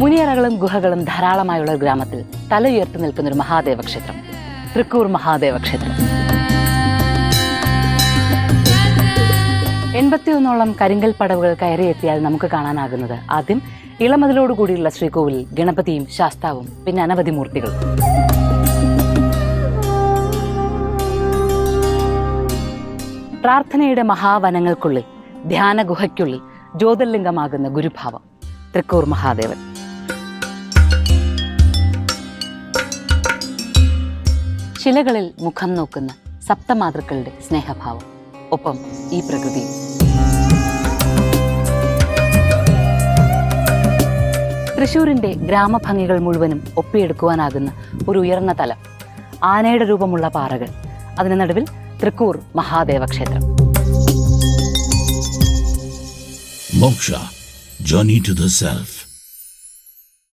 പാറകളും ഗുഹകളും ധാരാളമായുള്ള ഒരു ഗ്രാമത്തിൽ തലയുയർത്തി നിൽക്കുന്ന ഒരു മഹാദേവ ക്ഷേത്രം തൃക്കൂർ മഹാദേവ ക്ഷേത്രം എൺപത്തിയൊന്നോളം കരിങ്കൽ പടവുകൾ കയറിയെത്തിയാൽ നമുക്ക് കാണാനാകുന്നത് ആദ്യം ഇളമതിലോടുകൂടിയുള്ള ശ്രീകോവിൽ ഗണപതിയും ശാസ്താവും പിന്നെ അനവധി മൂർത്തികളും. പ്രാർത്ഥനയുടെ മഹാവനങ്ങൾക്കുള്ളിൽ ധ്യാന ഗുഹയ്ക്കുള്ളിൽ ജ്യോതിർലിംഗമാകുന്ന ഗുരുഭാവം തൃക്കൂർ മഹാദേവൻ. ശിലകളിൽ മുഖം നോക്കുന്ന സപ്തമാതൃക്കളുടെ സ്നേഹഭാവം. ഒപ്പം ഈ പ്രകൃതി. തൃശൂരിന്റെ ഗ്രാമഭംഗികൾ മുഴുവനും ഒപ്പിയെടുക്കുവാനാകുന്ന ഒരു ഉയർന്ന തലം. ആനയുടെ രൂപമുള്ള പാറകൾ. അതിന് നടുവിൽ തൃക്കൂർ മഹാദേവ ക്ഷേത്രം Moksha. Journey to the Self.